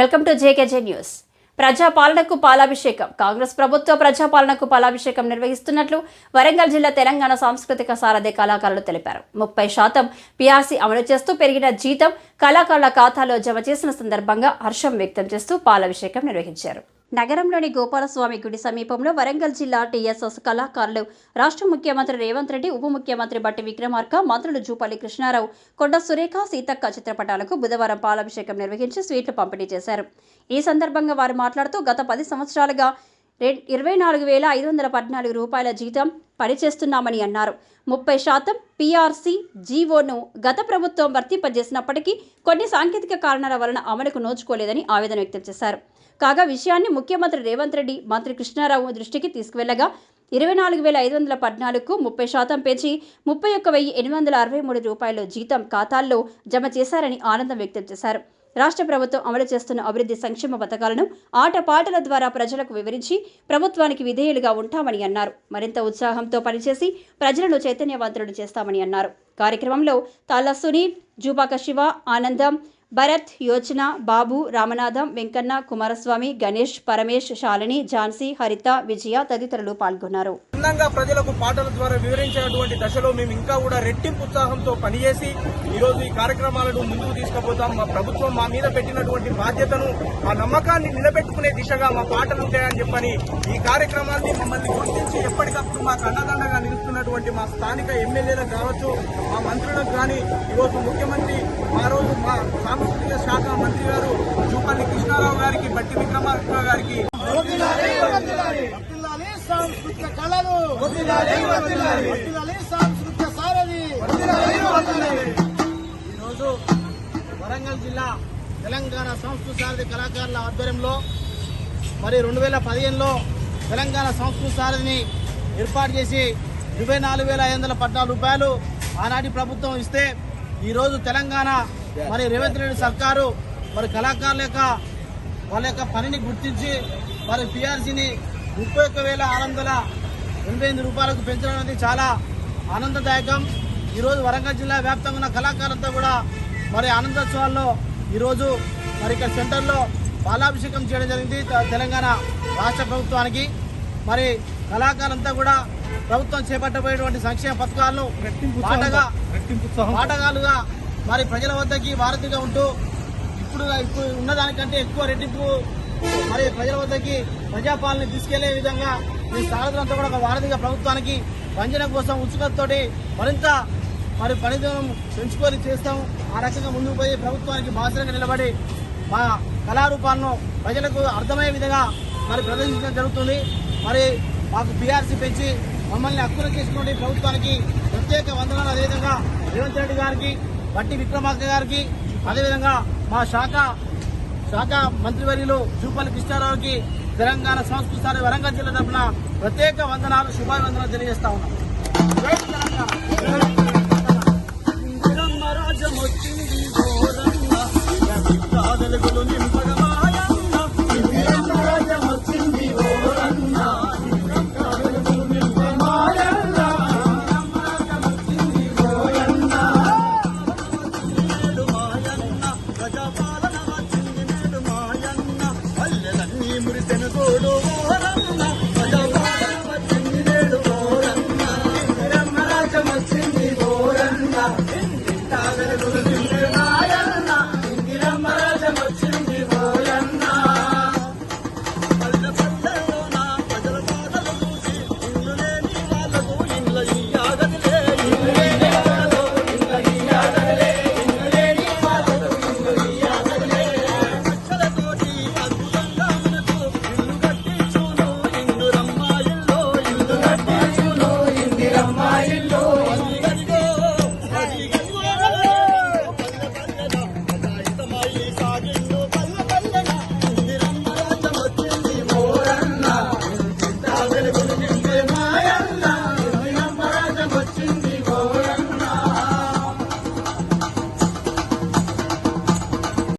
Welcome to JKJ news. ప్రజాపాలనకు పాలాభిషేకం. కాంగ్రెస్ ప్రభుత్వ ప్రజాపాలనకు పాలాభిషేకం నిర్వహిస్తున్నట్లు వరంగల్ జిల్లా తెలంగాణ సాంస్కృతిక సారథి కళాకారులు తెలిపారు. ముప్పై శాతం పీఆర్సీ అమలు చేస్తూ పెరిగిన జీతం కళాకారుల ఖాతాలో జమ చేసిన సందర్భంగా హర్షం వ్యక్తం చేస్తూ పాలాభిషేకం నిర్వహించారు. నగరంలోని గోపాలస్వామి గుడి సమీపంలో వరంగల్ జిల్లా టీఎస్ఎస్ కళాకారులు రాష్ట్ర ముఖ్యమంత్రి రేవంత్ రెడ్డి ఉప ముఖ్యమంత్రి బట్టి విక్రమార్క మంత్రులు జూపల్లి కృష్ణారావు కొండ సురేఖ సీతక్క చిత్రపటాలకు బుధవారం పాలాభిషేకం నిర్వహించి స్వీట్లు పంపిణీ చేశారు. ఈ సందర్భంగా వారు మాట్లాడుతూ గత పది సంవత్సరాలుగా రె- ఇరవై నాలుగు వేల ఐదు వందల పద్నాలుగు రూపాయల జీతం పనిచేస్తున్నామని అన్నారు. ముప్పై శాతం పీఆర్సీ జీవోను గత ప్రభుత్వం వర్తింపజేసినప్పటికీ కొన్ని సాంకేతిక కారణాల వలన అమలుకు నోచుకోలేదని ఆవేదన వ్యక్తం చేశారు. కాగా విషయాన్ని ముఖ్యమంత్రి రేవంత్ రెడ్డి మంత్రి కృష్ణారావు దృష్టికి తీసుకువెళ్ళగా ఇరవై నాలుగు వేల ఐదు వందల పద్నాలుగుకు ముప్పై శాతం పెంచి ముప్పై ఒక్క వెయ్యి ఎనిమిది వందల అరవై మూడు రూపాయలు జీతం ఖాతాల్లో జమ చేశారని ఆనందం వ్యక్తం చేశారు. రాష్ట్ర ప్రభుత్వం అమలు చేస్తున్న అభివృద్ధి సంక్షేమ పథకాలను ఆటపాటల ద్వారా ప్రజలకు వివరించి ప్రభుత్వానికి విధేయులుగా ఉంటామని అన్నారు. మరింత ఉత్సాహంతో పనిచేసి ప్రజలను చైతన్యవంతులను చేస్తామని అన్నారు. కార్యక్రమంలో తాళ్ళ సునీల్ జూపాక శివ ఆనందం భరత్ యోచన బాబు రామనాథం వెంకన్న కుమారస్వామి గణేష్ పరమేష్ శాలిని ఝాన్సీ హరిత విజయ తదితరులు పాల్గొన్నారు. అందంగా ప్రజలకు పాటల ద్వారా వివరించినటువంటి దశలో మేము ఇంకా కూడా రెట్టింపు ఉత్సాహంతో పనిచేసి ఈరోజు ఈ కార్యక్రమాలను ముందుకు తీసుకుపోతాం. మా ప్రభుత్వం మా మీద పెట్టినటువంటి బాధ్యతను ఆ నమ్మకాన్ని నిలబెట్టుకునే దిశగా మా పాటలు ఉంటాయని చెప్పని ఈ కార్యక్రమాన్ని మమ్మల్ని గుర్తించి ఎప్పటికప్పుడు మాకు అన్నదండగా నిలుస్తున్నటువంటి మా స్థానిక ఎమ్మెల్యేలకు కావచ్చు మా మంత్రులకు కానీ ఈరోజు ముఖ్యమంత్రి ఆ రోజు మా సాంస్కృతిక శాఖ మంత్రి గారు జూపల్లి కృష్ణారావు గారికి బట్టి విక్రమార్క గారికి. సాంస్కృతిక కళలు. సాంస్కృతిక సారథి. ఈరోజు వరంగల్ జిల్లా తెలంగాణ సంస్కృతి సారథి కళాకారుల ఆధ్వర్యంలో మరి రెండు వేల పదిహేనులో తెలంగాణ సంస్కృతి సారథిని ఏర్పాటు చేసి ఇరవై నాలుగు వేల ఐదు వందల పద్నాలుగు రూపాయలు ఆనాటి ప్రభుత్వం ఇస్తే ఈరోజు తెలంగాణ మరి రేవంత్ రెడ్డి సర్కారు మరి కళాకారుల యొక్క వాళ్ళ యొక్క పనిని గుర్తించి మరి పిఆర్సీని ముప్పై ఒక్క వేల ఆరు వందల ఎనభై ఎనిమిది రూపాయలకు పెంచడం అనేది చాలా ఆనందదాయకం. ఈరోజు వరంగల్ జిల్లా వ్యాప్తంగా ఉన్న కళాకారులతో కూడా మరి ఆనందోత్సవాల్లో ఈరోజు మరి ఇక్కడ సెంటర్లో బాలాభిషేకం చేయడం జరిగింది తెలంగాణ రాష్ట్ర ప్రభుత్వానికి. మరి కళాకారులంతా కూడా ప్రభుత్వం చేపట్టబోయేటువంటి సంక్షేమ పథకాలను పాటగా పాటగాలుగా మరి ప్రజల వద్దకి వారధిగా ఉంటూ ఇప్పుడు ఇప్పుడు ఉన్నదానికంటే ఎక్కువ రెట్టింపు మరి ప్రజల వద్దకి ప్రజాపాలన తీసుకెళ్ళే విధంగా ఈ సారథులంతా కూడా ఒక వారధిగా ప్రభుత్వానికి వంచన కోసం ఉత్సుకతతోటి మరింత మరి పనిదినం పెంచుకొని చేస్తాం. ఆ రకంగా ముందుకు పోయి ప్రభుత్వానికి బాసరంగా నిలబడి మా కళారూపాలను ప్రజలకు అర్థమయ్యే విధంగా మరి ప్రదర్శించడం జరుగుతుంది. మరి మాకు పిఆర్సీ పెంచి మమ్మల్ని హక్కున చేసుకునే ప్రభుత్వానికి ప్రత్యేక వందనాలు. అదేవిధంగా రేవంత్ రెడ్డి గారికి బట్టి విక్రమార్క గారికి అదేవిధంగా మా శాఖ శాఖ మంత్రివర్యులు జూపల్లి కృష్ణారావుకి తెలంగాణ సంస్కృతి వరంగల్ జిల్లా తరఫున ప్రత్యేక వందనాలు శుభాభివందనాలు తెలియజేస్తా ఉన్నాం.